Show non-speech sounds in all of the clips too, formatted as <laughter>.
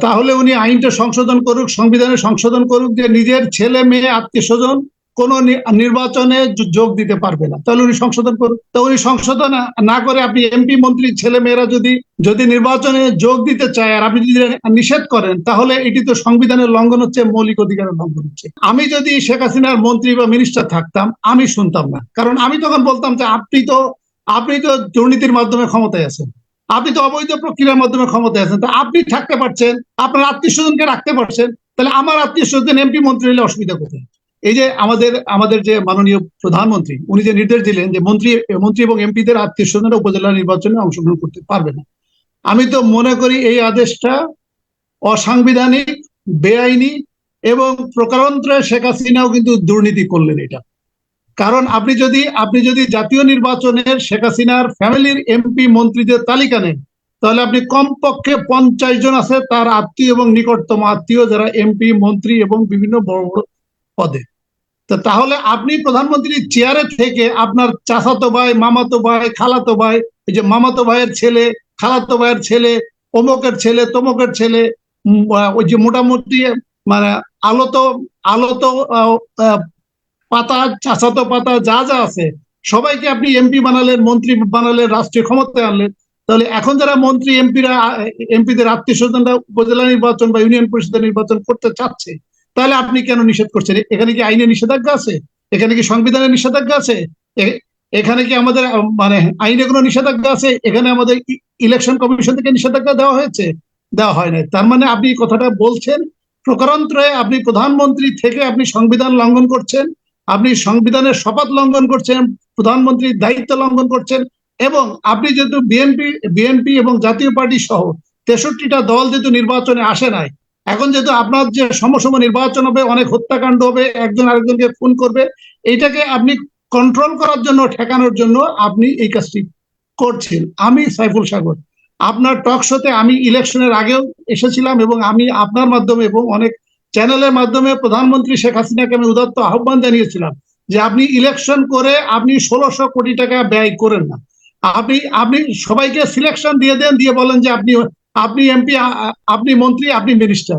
তাহলে উনি আইনটা সংশোধন করুক, সংবিধানে সংশোধন করুক যে নিজের ছেলে, মেয়ে, আত্মীয় স্বজন কোন নির্বাচনে যোগ দিতে পারবে না। তাহলে উনি সংশোধন করুক। তো উনি সংশোধন না করে আপনি এমপি, মন্ত্রী, ছেলে, মেয়েরা যদি যদি নির্বাচনে যোগ দিতে চায় আর আপনি যদি নিষেধ করেন, তাহলে এটি তো সংবিধানের লঙ্ঘন হচ্ছে, মৌলিক অধিকারের লঙ্ঘন হচ্ছে। আমি যদি শেখ হাসিনার মন্ত্রী বা মিনিস্টার থাকতাম, আমি শুনতাম না। কারণ আমি তখন বলতাম যে আপনি তো আপনি তো দুর্নীতির মাধ্যমে ক্ষমতায় আছেন। আপনি তো অবৈধ প্রক্রিয়ার মাধ্যমে ক্ষমতায় আছেন, তা আপনি থাকতে পারছেন, আপনার আত্মীয় স্বজনকে রাখতে পারছেন, তাহলে আমার আত্মীয় স্বজন এমপি মন্ত্রী হলে অসুবিধা কোথায়? এই যে আমাদের আমাদের যে মাননীয় প্রধানমন্ত্রী, উনি যে নির্দেশ দিলেন যে মন্ত্রী মন্ত্রী এবং এমপিদের আত্মীয় স্বজনরা উপজেলা নির্বাচনে অংশগ্রহণ করতে পারবে না। আমি তো মনে করি এই আদেশটা অসাংবিধানিক, বেআইনি এবং প্রকারান্তরে শেখ হাসিনাও কিন্তু দুর্নীতি করলেন এটা। কারণ আপনি যদি আপনি যদি জাতীয় নির্বাচনের শেখ হাসিনার ফ্যামিলির এমপি মন্ত্রীদের তালিকা নেন, তাহলে আপনি কমপক্ষে পঞ্চাশ জন আছে তার আত্মীয় এবং নিকটতম আত্মীয় যারা এমপি, মন্ত্রী এবং বিভিন্ন বড় বড় পদে। তাহলে আপনি প্রধানমন্ত্রীর চেয়ারে থেকে আপনার চাচাতো ভাই, মামাতো ভাই, খালাতো ভাই, এই যে মামাতো ভাইয়ের ছেলে, খালাতো ভাইয়ের ছেলে, অমুকের ছেলে, তমুকের ছেলে ওই যে মোটামুটি মানে আলোত আলোত পাতা, চাচাতো পাতা, যা যা আছে, সবাইকে আপনি এমপি বানালেন, মন্ত্রী বানালেন, রাষ্ট্রীয় ক্ষমতায় আনলেন, তাহলে এখন যারা মন্ত্রী এমপিরা এমপিদের আত্মীয় স্বজনরা উপজেলা নির্বাচন বা ইউনিয়ন পরিষদের নির্বাচন করতে চাচ্ছে, তাহলে আপনি কেন নিষেধ করছেন? এখানে কি আইনে নিষেধাজ্ঞা আছে? এখানে কি সংবিধানের নিষেধাজ্ঞা আছে? এখানে কি আমাদের মানে আইনে কোনো নিষেধাজ্ঞা আছে? এখানে আমাদের ইলেকশন কমিশন থেকে নিষেধাজ্ঞা দেওয়া হয়েছে? দেওয়া হয় নাই। তার মানে আপনি কথাটা বলছেন, প্রকারান্তরে আপনি প্রধানমন্ত্রী থেকে আপনি সংবিধান লঙ্ঘন করছেন আপনি সংবিধানের শপথ লঙ্ঘন করছেন, প্রধানমন্ত্রীর দায়িত্ব লঙ্ঘন করছেন এবং আপনি যেহেতু বিএনপি বিএনপি এবং জাতীয় পার্টি সহ তেষট্টিটা দল যেহেতু নির্বাচনে আসে নাই, এখন যেহেতু আপনার যে সমসম নির্বাচন হবে, অনেক হত্যাকাণ্ড হবে, একজন আরেকজনকে খুন করবে, এইটাকে আপনি কন্ট্রোল করার জন্য, ঠেকানোর জন্য আপনি এই কাজটি করছেন। আমি সাইফুল সাগর। আপনার টক শোতে আমি ইলেকশনের আগেও এসেছিলাম এবং আমি আপনার মাধ্যমে এবং অনেক চ্যানেলের মাধ্যমে প্রধানমন্ত্রী শেখ হাসিনাকে আমি উদাত্ত আহ্বান জানিয়েছিলাম যে আপনি ইলেকশন করে আপনি ষোলোশো কোটি টাকা ব্যয় করেন না। আপনি আপনি সবাইকে সিলেকশন দিয়ে দেন, দিয়ে বলেন যে আপনি আপনি এমপি আপনি মন্ত্রী, আপনি মিনিস্টার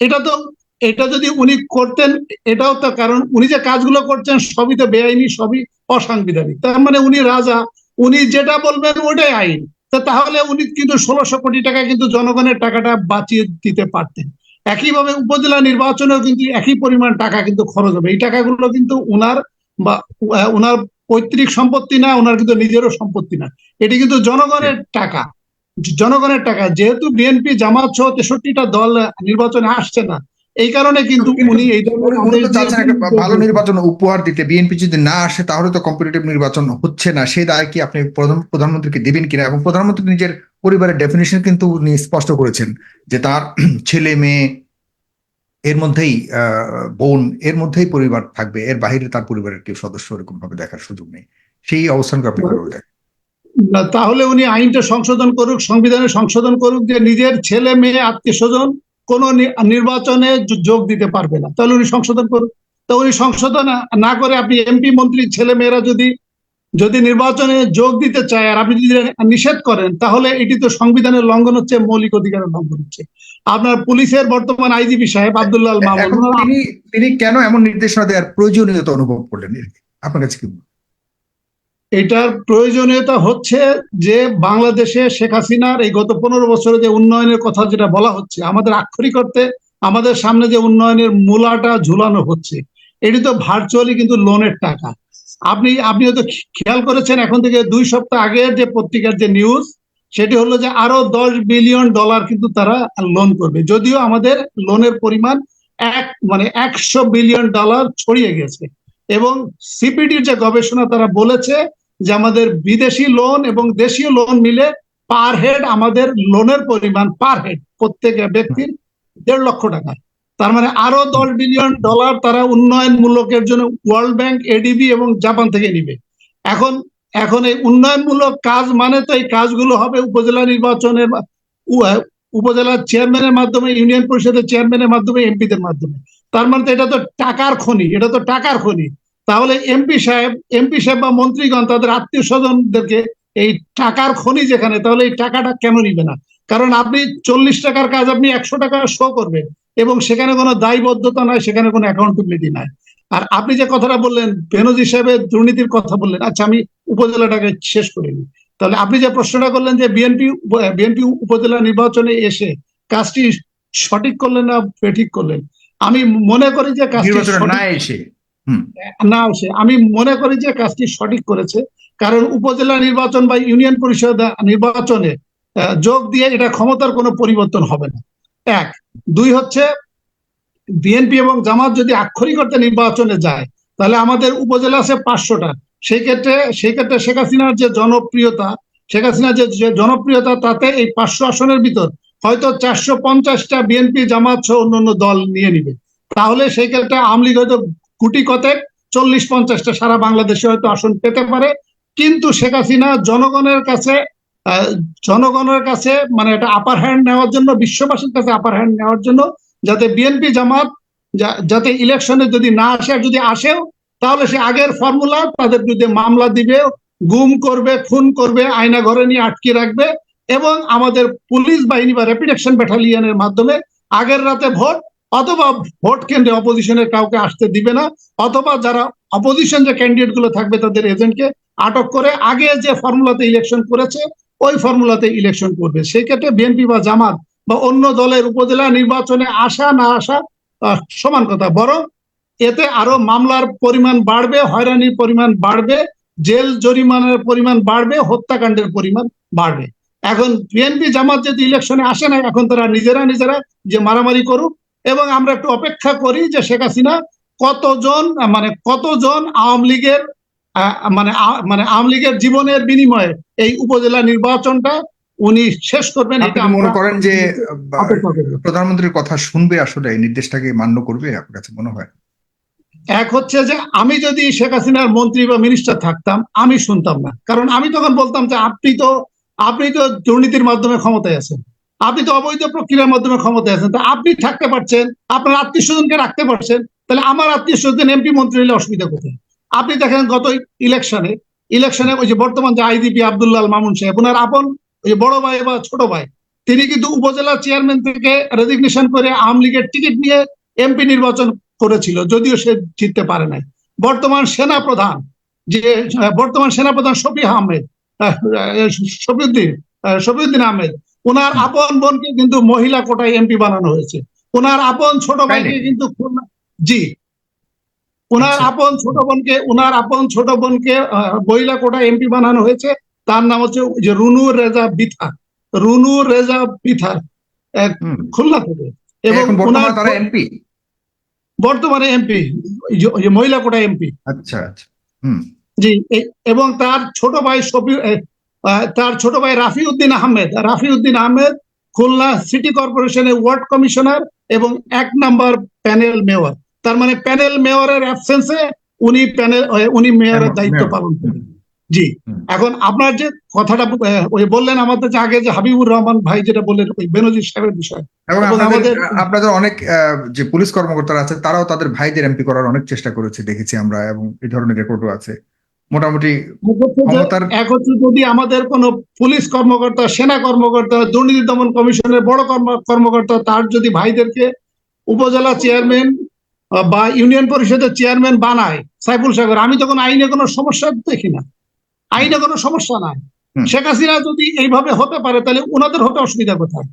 এটা তো, এটা যদি উনি করতেন, এটাও তো কারণ। উনি যে কাজগুলো করছেন, সবই তো বেআইনি, সবই অসাংবিধানিক। তার মানে উনি রাজা, উনি যেটা বলবেন ওটাই আইন। তাহলে উনি কিন্তু ষোলোশো কোটি টাকা কিন্তু জনগণের টাকাটা বাঁচিয়ে দিতে পারতেন। একইভাবে উপজেলা নির্বাচনেও কিন্তু একই পরিমাণ টাকা কিন্তু খরচ হবে। এই টাকাগুলো কিন্তু ওনার বা ওনার পৈতৃক সম্পত্তি না ওনার কিন্তু নিজেরও সম্পত্তি না। এটি কিন্তু জনগণের টাকা। জনগণের টাকা। যেহেতু বিএনপি জামাত সহ তেষট্টিটা দল নির্বাচনে আসছে না এই কারণে কিন্তু উনি এই। ভালো নির্বাচন উপহার দিতে বিএনপি যদি না আসে তাহলে তো কম্পিটিটিভ নির্বাচন হচ্ছে না। সেই দায় কি আপনি প্রধান প্রধানমন্ত্রীকে দিবেন কিনা? এবং প্রধানমন্ত্রী নিজের পরিবারের ডেফিনেশন কিন্তু উনি স্পষ্ট করেছেন যে তার <clears throat> ছেলে মেয়ে এর মধ্যেই আহ, বোন এর মধ্যেই পরিবার থাকবে। এর বাইরে তার পরিবারের কেউ সদস্য এরকম ভাবে দেখার সুযোগ নেই। সেই অবস্থানকে আপনি কীভাবে দেখেন। তাহলে উনি আইনটা সংশোধন করুক সংবিধানে সংশোধন করুক যে নিজের ছেলে মেয়ে আত্মীয় স্বজন কোন নির্বাচনে যোগ দিতে পারবে না। তাহলে উনি সংশোধন করুক তো উনি সংশোধন না করে আপনি এমপি মন্ত্রী ছেলে মেয়েরা যদি যদি নির্বাচনে যোগ দিতে চায় আর আপনি যদি নিষেধ করেন তাহলে এটি তো সংবিধানের লঙ্ঘন হচ্ছে মৌলিক অধিকারের লঙ্ঘন হচ্ছে। আপনার পুলিশের বর্তমান আইজিপি সাহেব আব্দুল্লাহ মামুন তিনি কেন এমন নির্দেশনা দেওয়ার প্রয়োজনীয়তা অনুভব করলেন আপনার কাছে কি? এটার প্রয়োজনীয়তা হচ্ছে যে বাংলাদেশে শেখ হাসিনার এই গত পনেরো বছরে যে উন্নয়নের কথা যেটা বলা হচ্ছে, আমাদের আক্ষরিক করতে আমাদের সামনে যে উন্নয়নের মূলাটা ঝুলানো হচ্ছে, এটি তো ভার্চুয়ালি কিন্তু লোনের টাকা। আপনি আপনি হয়তো খেয়াল করেছেন এখন থেকে দুই সপ্তাহ আগের যে পত্রিকার যে নিউজ সেটি হলো যে আরও দশ বিলিয়ন ডলার কিন্তু তারা লোন করবে। যদিও আমাদের লোনের পরিমাণ এক মানে একশো বিলিয়ন ডলার ছড়িয়ে গেছে। এবং সিপিডির যে গবেষণা তারা বলেছে যে আমাদের বিদেশি লোন এবং দেশীয় লোন মিলে পার হেড আমাদের লোনের পরিমাণ পার হেড প্রত্যেক ব্যক্তির দেড় লক্ষ টাকা। তার মানে আরও দশ বিলিয়ন ডলার তারা উন্নয়নমূলকের জন্য ওয়ার্ল্ড ব্যাংক এডিবি এবং জাপান থেকে নিবে। এখন এখন এই উন্নয়নমূলক কাজ মানে তো এই কাজগুলো হবে উপজেলা নির্বাচনের উপজেলার চেয়ারম্যানের মাধ্যমে ইউনিয়ন পরিষদের চেয়ারম্যানের মাধ্যমে এমপিদের মাধ্যমে। তার মানে এটা তো টাকার খনি, এটা তো টাকার খনি। তাহলে এমপি সাহেব এমপি সাহেব বা মন্ত্রীগণ, তাদের আত্মীয় স্বজনদেরকে এই টাকার খনি যেখানে, তাহলে এই টাকাটা কেন নিবে না? কারণ আপনি চল্লিশ টাকার কাজ আপনি একশো টাকা শো করবেন, এবং সেখানে কোনো দায়বদ্ধতা নাই, সেখানে কোনো অ্যাকাউন্টেবিলিটি নাই। আর আপনি যে কথাটা বললেন, বেনজ হিসাবে দুর্নীতির কথা বললেন আচ্ছা আমি উপজেলাটাকে শেষ করিনি তাহলে আপনি যে প্রশ্নটা করলেন যে বিএনপি বিএনপি উপজেলা নির্বাচনে এসে কাজটি সঠিক করলেন না বেঠিক করলেন আমি মনে করি যে কাজটি না এসে না আসে আমি মনে করি যে কাজটি সঠিক করেছে কারণ উপজেলা নির্বাচন বা ইউনিয়ন পরিষদ নির্বাচনে যোগ দিয়ে এটা ক্ষমতার কোনো পরিবর্তন হবে না। এক। দুই হচ্ছে বিএনপি এবং জামাত যদি আক্ষরিক অর্থে নির্বাচনে যায় তাহলে আমাদের উপজেলা আছে পাঁচশোটা। সেই ক্ষেত্রে সেই ক্ষেত্রে শেখ হাসিনার যে জনপ্রিয়তা শেখ হাসিনার যে জনপ্রিয়তা তাতে এই পাঁচশো আসনের ভিতর হয়তো চারশো পঞ্চাশটা বিএনপি জামাত সহ অন্যান্য দল নিয়ে নিবে। তাহলে সেই ক্ষেত্রে আওয়ামী লীগ হয়তো গুটি কতেক, চল্লিশ পঞ্চাশটা সারা বাংলাদেশে হয়তো আসন পেতে পারে। কিন্তু শেখ হাসিনা জনগণের কাছে জনগণের কাছে মানে এটা আপার হ্যান্ড নেওয়ার জন্য, বিশ্ববাসীর কাছে আপার হ্যান্ড নেওয়ার জন্য যাতে বিএনপি জামাত যাতে ইলেকশনে যদি না আসে আর যদি আসেও, তাহলে সে আগের ফর্মুলা তাদের বিরুদ্ধে মামলা দিবে, গুম করবে, খুন করবে, আয়না ঘরে নিয়ে আটকে রাখবে। এবং আমাদের পুলিশ বাহিনী বা র্যাপিড অ্যাকশন ব্যাটালিয়নের মাধ্যমে আগের রাতে ভোট অথবা ভোট কেন্দ্রে অপোজিশনের কাউকে আসতে দিবে না, অথবা যারা অপোজিশন যে ক্যান্ডিডেটগুলো থাকবে তাদের এজেন্টকে আটক করে আগে যে ফর্মুলাতে ইলেকশন করেছে, ওই ফর্মুলাতে ইলেকশন করবে। সেই ক্ষেত্রে বিএনপি বা জামাত বা অন্য দলের উপজেলা নির্বাচনে আসা না আসা সমান কথা। বরং এতে আরও মামলার পরিমাণ বাড়বে, হয়রানির পরিমাণ বাড়বে, জেল জরিমানার পরিমাণ বাড়বে, হত্যাকাণ্ডের পরিমাণ বাড়বে। এখন বিএনপি জামাত যদি ইলেকশনে আসে না এখন তারা নিজেরা নিজেরা যে মারামারি করুক এবং আমরা একটু অপেক্ষা করি যে শেখ হাসিনা কতজন মানে কতজন আওয়ামী লীগের মানে মানে আওয়ামী লীগের জীবনের বিনিময়ে এই উপজেলা নির্বাচনটা উনি শেষ করবেন এটা মনে করেন যে প্রধানমন্ত্রীর কথা শুনবে আসলে এই নির্দেশটাকে মান্য করবে আপনার কাছে মনে হয়? এক হচ্ছে যে আমি যদি শেখ হাসিনার মন্ত্রী বা মিনিস্টার থাকতাম আমি শুনতাম না। কারণ আমি তখন বলতাম যে আপনি তো আপনি তো দুর্নীতির মাধ্যমে ক্ষমতায় আছেন। আপনি তো অবৈধ প্রক্রিয়ার মাধ্যমে ক্ষমতায় আছেন। তা আপনি থাকতে পারছেন আপনার আত্মীয় স্বজনকে রাখতে পারছেন তাহলে আমার আত্মীয় স্বজন এমপি মন্ত্রী হলে অসুবিধা কোথায়? আপনি দেখেন গত ইলেকশনে ইলেকশনে ওই যে বর্তমান যে আইডিপি আবদুল্লাহ মামুন সাহেব ওনার আপন ওই যে বড় ভাই বা ছোট ভাই তিনি কিন্তু উপজেলা চেয়ারম্যান থেকে রেজিগনেশন করে আওয়ামী লীগের টিকিট নিয়ে এমপি নির্বাচন করেছিল যদিও সে জিততে পারে নাই। বর্তমান সেনা প্রধান যে বর্তমান সেনা প্রধান শফি আহমেদ আহ, আহ, শফিউদ্দিন শফিউদ্দিন আহমেদ। ওনার আপন বোনকে কিন্তু মহিলা কোটায় এমপি বানানো হয়েছে। ওনার আপন ছোট ভাইকে কিন্তু জি। ওনার আচ্ছা। আপন ছোট বোনকে ওনার আপন ছোট বোনকে মহিলা কোটায় এমপি বানানো হয়েছে। তার নাম হচ্ছে যে রুনু রেজা বিথা রুনু রেজা বিথা খুলনা থেকে। এবং ওনার তারা এমপি? বর্তমানে এমপি মহিলা কোটা এমপি। আচ্ছা আচ্ছা। হুম। জি এবং তার ছোট ভাই শফি তার ছোট ভাই রাফিউদ্দিন আহমেদ। রাফিউদ্দিন আহমেদ খুলনা সিটি কর্পোরেশনের ওয়ার্ড কমিশনার এবং এক নাম্বার প্যানেল মেয়র। তার মানে প্যানেল মেয়রের অ্যাবসেন্সে উনি প্যানেল উনি মেয়রের দায়িত্ব পালন করেন। জি এখন আপনার যে কথাটা ওই বললেন আমাদের যে আগে যে হাবিবুর রহমান ভাই যেটা বললেন ওই বেনজির সাহেবের বিষয়। আমাদের- আপনাদের অনেক যে পুলিশ কর্মকর্তারা আছে তারাও তাদের ভাইদের এমপি করার অনেক চেষ্টা করেছে দেখেছি আমরা এবং এই ধরনের রেকর্ডও আছে। মোটামুটি এক হচ্ছে যদি আমাদের কোন পুলিশ কর্মকর্তা সেনা কর্মকর্তা দুর্নীতি দমন কমিশনের বড় কর্ম- কর্মকর্তা তার যদি ভাইদেরকে উপজেলা চেয়ারম্যান বা ইউনিয়ন পরিষদের চেয়ারম্যান বানায় সাইফুল সাগর আমি তখন আইনে কোনো সমস্যা দেখি না। আইনে কোনো সমস্যা নাই। শেখ হাসিনা যদি এইভাবে হতে পারে তাহলে ওনাদের হতে অসুবিধা কোথায়?